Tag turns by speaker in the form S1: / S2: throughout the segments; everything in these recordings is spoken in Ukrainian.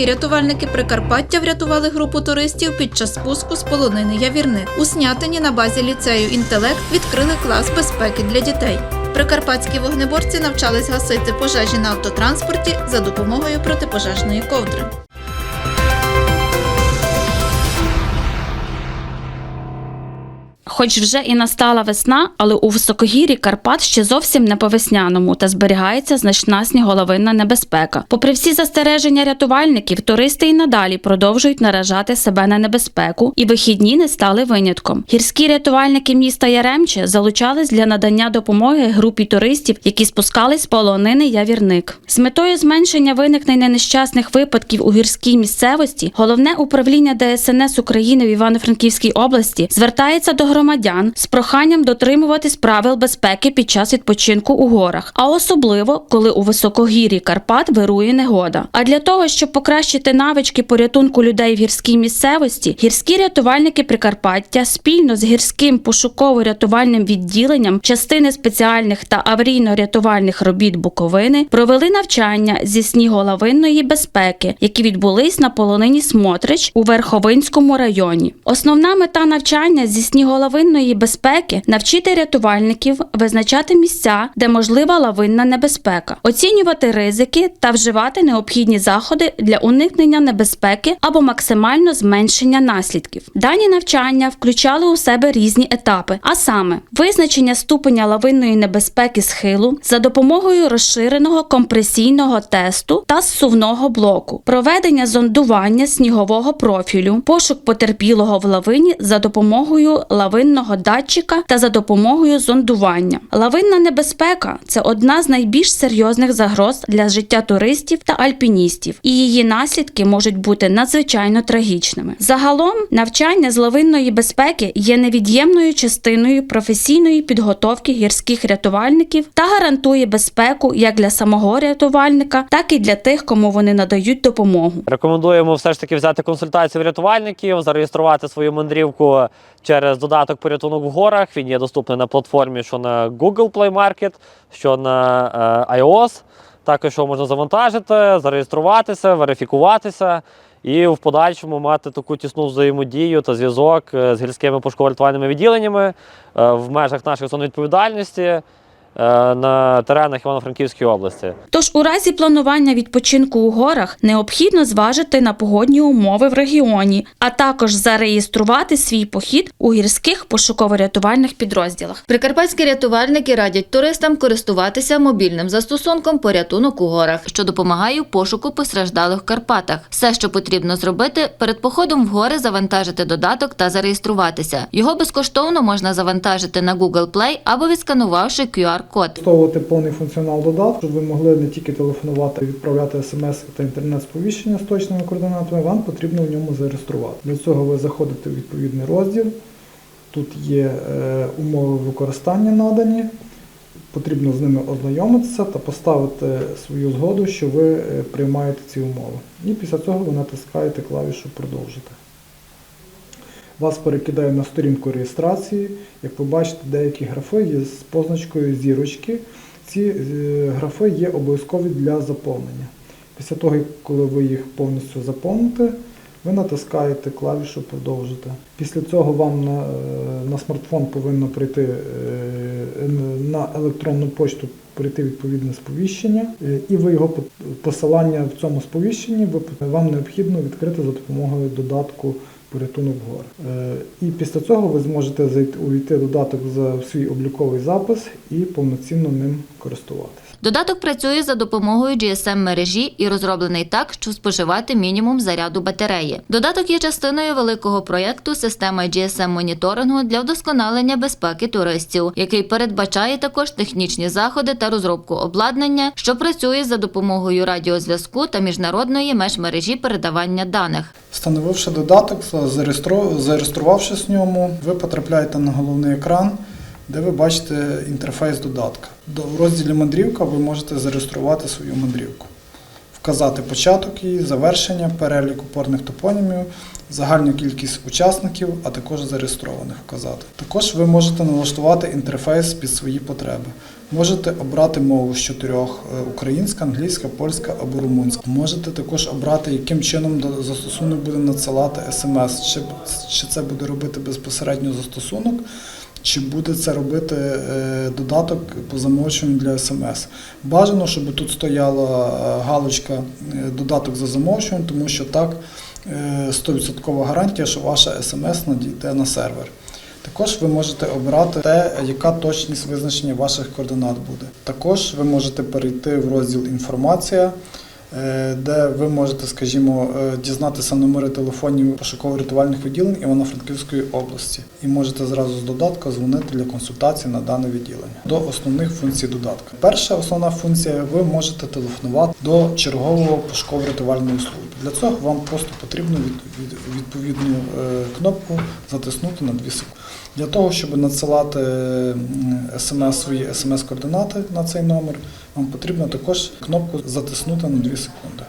S1: Гірські рятувальники Прикарпаття врятували групу туристів під час спуску з полонини Явірник. У Снятині на базі ліцею інтелект відкрили клас безпеки для дітей. Прикарпатські вогнеборці навчались гасити пожежі на автотранспорті за допомогою протипожежної ковдри.
S2: Хоч вже і настала весна, але у високогір'ї Карпат ще зовсім не по весняному та зберігається значна сніголовинна небезпека. Попри всі застереження рятувальників, туристи і надалі продовжують наражати себе на небезпеку, і вихідні не стали винятком. Гірські рятувальники міста Яремче залучались для надання допомоги групі туристів, які спускались з полонини Явірник. З метою зменшення виникнення нещасних випадків у гірській місцевості головне управління ДСНС України в Івано-Франківській області звертається до громадян з проханням дотримуватись правил безпеки під час відпочинку у горах, а особливо коли у високогір'ї Карпат вирує негода. А для того, щоб покращити навички порятунку людей в гірській місцевості, гірські рятувальники Прикарпаття спільно з гірським пошуково-рятувальним відділенням частини спеціальних та аварійно-рятувальних робіт Буковини провели навчання зі сніголовинної безпеки, які відбулись на полонині Смотрич у Верховинському районі. Основна мета навчання зі сніголовинної безпеки навчити рятувальників визначати місця, де можлива лавинна небезпека, оцінювати ризики та вживати необхідні заходи для уникнення небезпеки або максимально зменшення наслідків. Дані навчання включали у себе різні етапи, а саме визначення ступеня лавинної небезпеки схилу за допомогою розширеного компресійного тесту та зсувного блоку, проведення зондування снігового профілю, пошук потерпілого в лавині за допомогою лавинного датчика та за допомогою зондування. Лавинна небезпека це одна з найбільш серйозних загроз для життя туристів та альпіністів, і її наслідки можуть бути надзвичайно трагічними. Загалом навчання з лавинної безпеки є невід'ємною частиною професійної підготовки гірських рятувальників та гарантує безпеку як для самого рятувальника, так і для тих, кому вони надають допомогу.
S3: Рекомендуємо все ж таки взяти консультацію рятувальників, зареєструвати свою мандрівку через додаток порятунок в горах. Він є доступний на платформі, що на Google Play Market, що на е, iOS. Також його можна завантажити, зареєструватися, верифікуватися і в подальшому мати таку тісну взаємодію та зв'язок е, з гірськими пошуково-рятувальними відділеннями е, в межах наших зон відповідальності на теренах Івано-Франківської області.
S2: Тож у разі планування відпочинку у горах необхідно зважити на погодні умови в регіоні, а також зареєструвати свій похід у гірських пошуково-рятувальних підрозділах.
S4: Прикарпатські рятувальники радять туристам користуватися мобільним застосунком порятунок у горах, що допомагає у пошуку постраждалих в Карпатах. Все, що потрібно зробити, перед походом в гори завантажити додаток та зареєструватися. Його безкоштовно можна завантажити на Google Play або відсканувавши QR-код.
S5: Використовувати повний функціонал додатку, щоб ви могли не тільки телефонувати, відправляти смс та інтернет-сповіщення з точними координатами, вам потрібно в ньому зареєструвати. Для цього ви заходите в відповідний розділ. Тут є е, умови використання надані. Потрібно з ними ознайомитися та поставити свою згоду, що ви е, приймаєте ці умови. І після цього ви натискаєте клавішу Продовжити. Вас перекидає на сторінку реєстрації. Як ви бачите, деякі графи є з позначкою зірочки. Ці е, графи є обов'язкові для заповнення. Після того, коли ви їх повністю заповните, ви натискаєте клавішу Продовжити. Після цього вам на, е, на смартфон повинно прийти е, на електронну почту прийти відповідне сповіщення, і ви його посилання в цьому сповіщенні вам необхідно відкрити за допомогою додатку порятунок гор. Е, І після цього ви зможете зайти увійти додаток за свій обліковий запис і повноцінно ним користуватися.
S4: Додаток працює за допомогою GSM-мережі і розроблений так, щоб споживати мінімум заряду батареї. Додаток є частиною великого проєкту система GSM-моніторингу для вдосконалення безпеки туристів, який передбачає також технічні заходи та розробку обладнання, що працює за допомогою радіозв'язку та міжнародної межмережі передавання даних.
S5: Встановивши додаток, зареєстру- зареєструвавшись в ньому, ви потрапляєте на головний екран, де ви бачите інтерфейс додатка. До- В розділі мандрівка ви можете зареєструвати свою мандрівку, вказати початок її, завершення, перелік опорних топонімів, загальну кількість учасників, а також зареєстрованих вказати. Також ви можете налаштувати інтерфейс під свої потреби. Можете обрати мову з чотирьох: е, українська, англійська, польська або румунська. Можете також обрати, яким чином застосунок буде надсилати смс, чи, це буде робити безпосередньо застосунок, чи буде це робити е, додаток по замовчуванню для смс. Бажано, щоб тут стояла е, галочка додаток за замовчуванням, тому що так е, 100% гарантія, що ваша смс надійде на сервер. Також ви можете обрати те, яка точність визначення ваших координат буде. Також ви можете перейти в розділ Інформація, де ви можете, скажімо, е, дізнатися номери телефонів пошуково-рятувальних відділень Івано-Франківської області. І можете зразу з додатка дзвонити для консультації на дане відділення. До основних функцій додатка. Перша основна функція ви можете телефонувати до чергового пошуково-рятувальної служби. Для цього вам просто потрібно від- від- відповідну е, кнопку затиснути на 2 секунди. Для того, щоб надсилати смс свої смс-координати на цей номер, вам потрібно також кнопку затиснути на 2 секунди.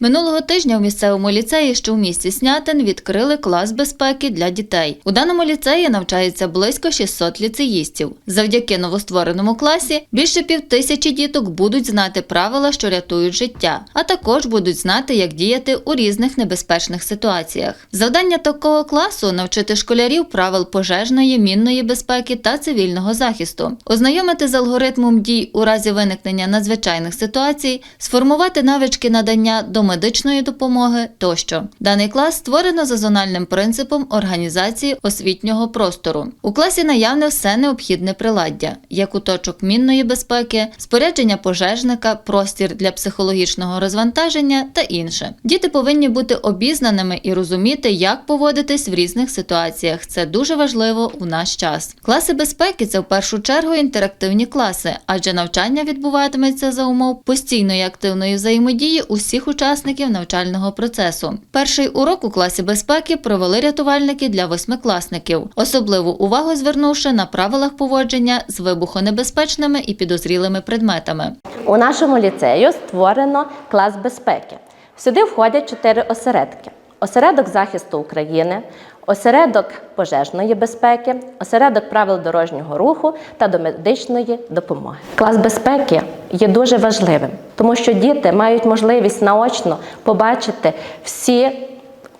S4: Минулого тижня у місцевому ліцеї, що у місті Снятин, відкрили клас безпеки для дітей. У даному ліцеї навчається близько 600 ліцеїстів. Завдяки новоствореному класі більше півтисячі діток будуть знати правила, що рятують життя, а також будуть знати, як діяти у різних небезпечних ситуаціях. Завдання такого класу навчити школярів правил пожежної, мінної безпеки та цивільного захисту, ознайомити з алгоритмом дій у разі виникнення надзвичайних ситуацій, сформувати навички надання домедичної допомоги тощо. Даний клас створено за зональним принципом організації освітнього простору. У класі наявне все необхідне приладдя, як куточок мінної безпеки, спорядження пожежника, простір для психологічного розвантаження та інше. Діти повинні бути обізнаними і розуміти, як поводитись в різних ситуаціях. Це дуже важливо у наш час. Класи безпеки це в першу чергу інтерактивні класи, адже навчання відбуватиметься за умов постійної активної взаємодії усіх учасників навчального процесу. Перший урок у класі безпеки провели рятувальники для восьмикласників, особливу увагу звернувши на правилах поводження з вибухонебезпечними і підозрілими предметами.
S6: У нашому ліцею створено клас безпеки. Сюди входять чотири осередки: осередок захисту України, осередок пожежної безпеки, осередок правил дорожнього руху та до медичної допомоги. Клас безпеки є дуже важливим, тому що діти мають можливість наочно побачити всі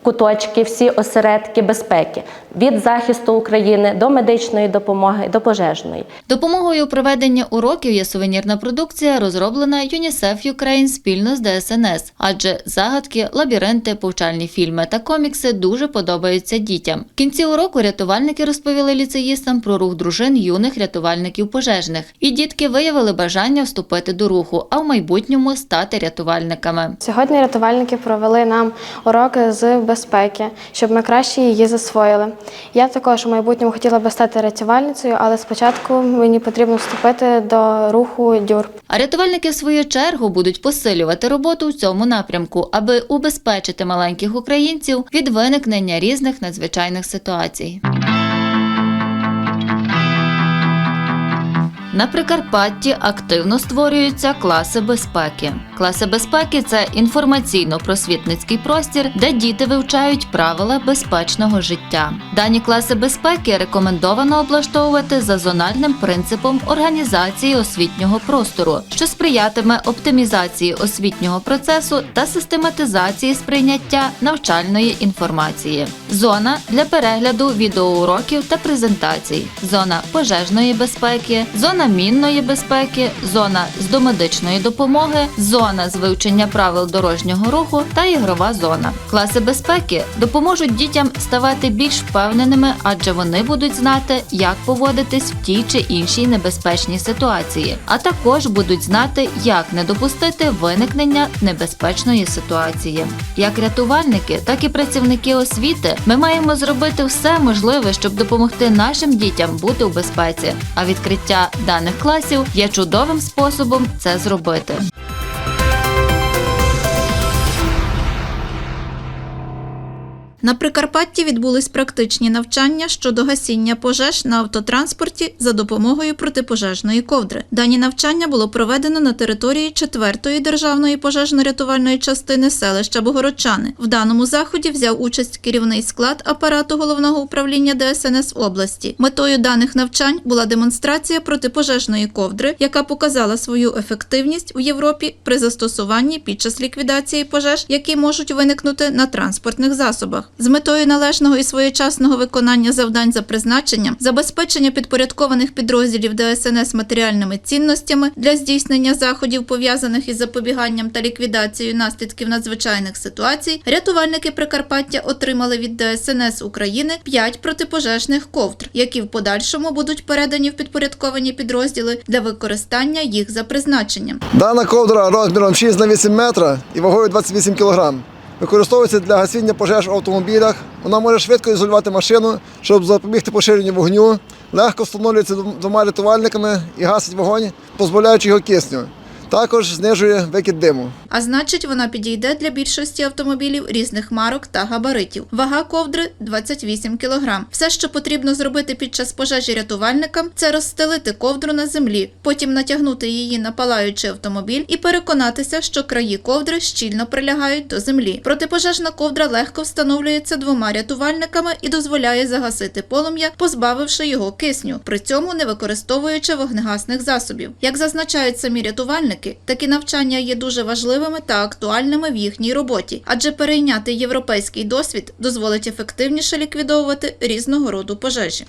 S6: куточки, всі осередки безпеки від захисту України до медичної допомоги до пожежної.
S4: Допомогою у проведенні уроків є сувенірна продукція, розроблена UNICEF Ukraine спільно з ДСНС, адже загадки, лабіринти, повчальні фільми та комікси дуже подобаються дітям. В кінці уроку рятувальники розповіли ліцеїстам про рух дружин юних рятувальників пожежних, і дітки виявили бажання вступити до руху, а в майбутньому стати рятувальниками.
S7: Сьогодні рятувальники провели нам уроки з безпеки, щоб ми краще її засвоїли. Я також у майбутньому хотіла би стати рятувальницею, але спочатку мені потрібно вступити до руху дюр.
S4: А рятувальники, в свою чергу, будуть посилювати роботу у цьому напрямку, аби убезпечити маленьких українців від виникнення різних надзвичайних ситуацій. На Прикарпатті активно створюються класи безпеки. Класи безпеки це інформаційно-просвітницький простір, де діти вивчають правила безпечного життя. Дані класи безпеки рекомендовано облаштовувати за зональним принципом організації освітнього простору, що сприятиме оптимізації освітнього процесу та систематизації сприйняття навчальної інформації. Зона для перегляду відеоуроків та презентацій, зона пожежної безпеки, зона мінної безпеки, зона з домедичної допомоги, зона з вивчення правил дорожнього руху та ігрова зона. Класи безпеки допоможуть дітям ставати більш впевненими, адже вони будуть знати, як поводитись в тій чи іншій небезпечній ситуації, а також будуть знати, як не допустити виникнення небезпечної ситуації. Як рятувальники, так і працівники освіти, ми маємо зробити все можливе, щоб допомогти нашим дітям бути у безпеці. А відкриття даних класів є чудовим способом це зробити.
S1: На Прикарпатті відбулись практичні навчання щодо гасіння пожеж на автотранспорті за допомогою протипожежної ковдри. Дані навчання було проведено на території 4-ї державної пожежно-рятувальної частини селища Богородчани. В даному заході взяв участь керівний склад апарату головного управління ДСНС області. Метою даних навчань була демонстрація протипожежної ковдри, яка показала свою ефективність у Європі при застосуванні під час ліквідації пожеж, які можуть виникнути на транспортних засобах. З метою належного і своєчасного виконання завдань за призначенням, забезпечення підпорядкованих підрозділів ДСНС матеріальними цінностями для здійснення заходів, пов'язаних із запобіганням та ліквідацією наслідків надзвичайних ситуацій, рятувальники Прикарпаття отримали від ДСНС України 5 протипожежних ковдр, які в подальшому будуть передані в підпорядковані підрозділи для використання їх за призначенням.
S8: Дана ковдра розміром 6 на 8 метра і вагою 28 кг. Використовується для гасіння пожеж в автомобілях. Вона може швидко ізолювати машину, щоб запобігти поширенню вогню, легко встановлюється двома рятувальниками і гасить вогонь, позбавляючи його кисню. Також знижує викид диму.
S1: А значить, вона підійде для більшості автомобілів різних марок та габаритів. Вага ковдри 28 кг. Все, що потрібно зробити під час пожежі рятувальникам, це розстелити ковдру на землі, потім натягнути її на палаючий автомобіль і переконатися, що краї ковдри щільно прилягають до землі. Протипожежна ковдра легко встановлюється двома рятувальниками і дозволяє загасити полум'я, позбавивши його кисню, при цьому не використовуючи вогнегасних засобів. Як зазначають самі рятувальники, такі навчання є дуже важливими та актуальними в їхній роботі, адже перейняти європейський досвід дозволить ефективніше ліквідовувати різного роду пожежі.